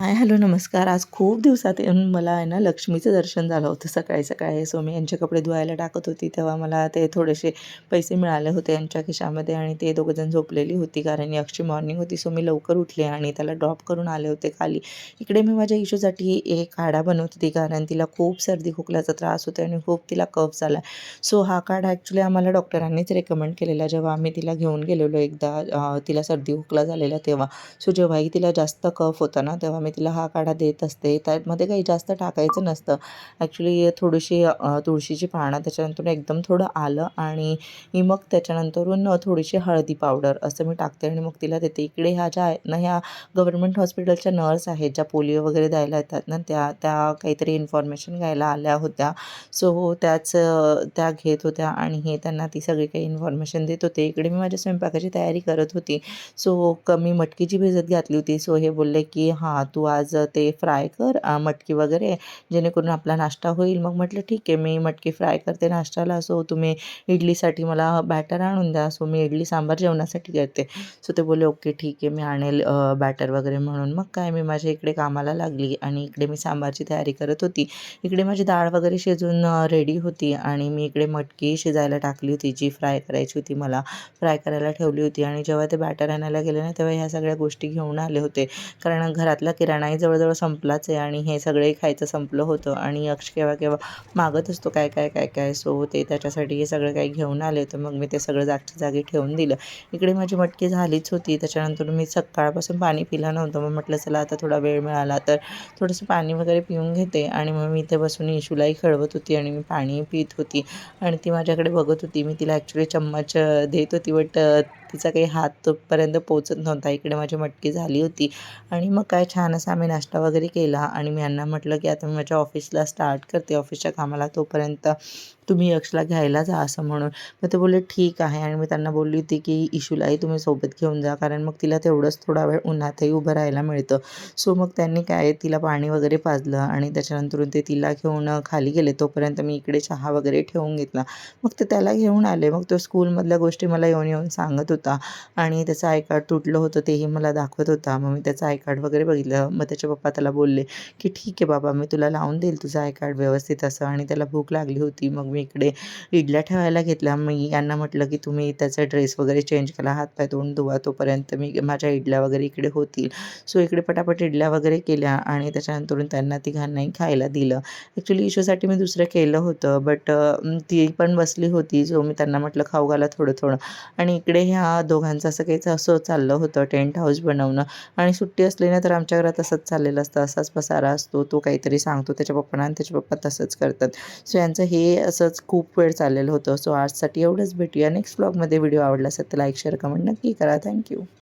Hi hello नमस्कार. आज खूप दिवसात येऊन मला आहे ना लक्ष्मीचं दर्शन झालं होतं सकाळी सकाळी. सो मी यांचे कपडे धुवायला टाकत होती. तेव्हा मला ते थोडेसे पैसे मिळाले होते यांच्या खिशामध्ये आणि ते दोघंजण झोपलेली होती कारण याची मॉर्निंग होती. सो मी लवकर उठले आणि त्याला ड्रॉप करून आले होते खाली. इकडे मी माझ्या इशूसाठी एक काढा बनवत होती कारण तिला खूप सर्दी खोकल्याचा त्रास होतो आणि खूप तिला कफ झाला सो हा काढा ॲक्च्युली आम्हाला डॉक्टरांनीच रेकमेंड केलेला. जेव्हा आम्ही तिला घेऊन गेलेलो एकदा तिला सर्दी खोकला झालेला तेव्हा. सो जेव्हाही तिला जास्त कफ होता ना तेव्हा मी तिला हा काढा देत असते. त्यामध्ये काही जास्त टाकायचं नसतं. ॲक्च्युली थोडीशी तुळशीची पानं त्याच्यानंतर एकदम थोडं आलं आणि मग त्याच्यानंतरून थोडीशी हळदी पावडर असं मी टाकते आणि मग तिला देते. इकडे ह्या ज्या आहेत ना ह्या गव्हर्मेंट हॉस्पिटलच्या नर्स आहेत ज्या पोलिओ वगैरे द्यायला येतात ना त्या त्या काहीतरी इन्फॉर्मेशन घ्यायला आल्या होत्या. सो त्याच त्या घेत होत्या आणि हे त्यांना ती सगळी काही इन्फॉर्मेशन देत होते. इकडे मी माझ्या स्वयंपाकाची तयारी करत होती. सो कमी मटकीची भिजत घातली होती. सो हे बोलले की हां तू तू आज ते फ्राय कर मटकी वगैरे जेणेकरून आपला नाश्ता होईल. मग म्हटलं ठीक आहे मी मटकी फ्राय करते नाश्त्याला. सो तुम्ही इडलीसाठी मला बॅटर आणून द्या. सो मी इडली सांबार जेवणासाठी करते. सो ते बोलले ओके ठीक आहे मी आणेल बॅटर वगैरे म्हणून. मग काय मी माझ्या इकडे कामाला लागली आणि इकडे मी सांबारची तयारी करत होती. इकडे माझी डाळ वगैरे शिजून रेडी होती आणि मी इकडे मटकी शिजायला टाकली होती जी फ्राय करायची होती मला. फ्राय करायला ठेवली होती आणि जेव्हा ते बॅटर आणायला गेले ना तेव्हा ह्या सगळ्या गोष्टी घेऊन आले होते. कारण घरातला किराणाही जवळजवळ संपलाच आहे आणि हे सगळे खायचं संपलं होतं आणि अक्ष केव्हा केव्हा मागत असतो काय काय काय काय सो ते त्याच्यासाठी हे सगळं काही घेऊन आले होते. मग मी ते सगळं जागच्या जागी ठेवून दिलं. इकडे माझी मटकी झालीच होती. त्याच्यानंतर मी सकाळपासून पाणी पिलं नव्हतं. मग म्हटलं चला आता थोडा वेळ मिळाला तर थोडंसं पाणी वगैरे पिऊन घेते. आणि मग मी इथे बसून इशूलाही खेळवत होती आणि मी पाणी पित होती. आणि ती माझ्याकडे बघत होती. मी तिला ॲक्च्युली चम्मच देत होती बट तिचा काही हात तोपर्यंत पोचत नव्हता. इकडे माझी मटकी झाली होती. आणि मग काय छान असा आम्ही नाश्ता वगैरे केला. आणि मी यांना म्हटलं की आता मी माझ्या ऑफिसला स्टार्ट करते. ऑफिसच्या कामाला तोपर्यंत तुम्ही यक्षला घ्यायला जा असं म्हणून. मग ते बोलले ठीक आहे. आणि मी त्यांना बोलली होती की इशूलाही तुम्ही सोबत घेऊन जा कारण मग तिला तेवढंच थोडा वेळ उन्हातही उभं राहायला मिळतं. सो मग त्यांनी काय तिला पाणी वगैरे पाजलं आणि त्याच्यानंतर ते तिला घेऊन खाली गेले. तोपर्यंत मी इकडे चहा वगैरे ठेवून घेतला. मग ते त्याला घेऊन आले. मग तो स्कूलमधल्या गोष्टी मला येऊन येऊन सांगत होता. आणि त्याचं आय कार्ड तुटलं होतं तेही मला दाखवत होता. मग मी त्याचं आय कार्ड वगैरे बघितलं. मग त्याच्या पप्पा त्याला बोलले की ठीक आहे बाबा मी तुला लावून देईल तुझं आय कार्ड व्यवस्थित असं. आणि त्याला भूक लागली होती. मग मी इकडे इडल्या ठेवायला घेतल्या. मी यांना म्हटलं की तुम्ही त्याचा ड्रेस वगैरे चेंज केला. हातपाय तोंड धुवा तोपर्यंत मी माझ्या इडल्या वगैरे इकडे होतील. सो इकडे पटापट इडल्या वगैरे केल्या आणि त्याच्यानंतरून त्यांना तिघांनाही खायला दिलं. ॲक्च्युली इशूसाठी मी दुसरं केलं होतं बट ती पण बसली होती. सो मी त्यांना म्हटलं खाऊ घाला थोडं थोडं. आणि इकडे ह्या दोघांचं असं काहीच असं चाललं होतं टेंट हाऊस बनवणं. आणि सुट्टी असली ना तर आमच्या घरात असंच चाललेलं असतं. असाच पसारा असतो. तो काहीतरी सांगतो. त्याच्या पप्पांना आणि त्याचे पप्पा तसंच करतात. सो यांचं हे असं असंच खूप वेळ चाललेलं होतं. सो आजसाठी एवढंच भेटूया. नेक्स्ट ब्लॉगमध्ये व्हिडिओ आवडला असेल तर लाईक शेअर कमेंट नक्की करा. थँक्यू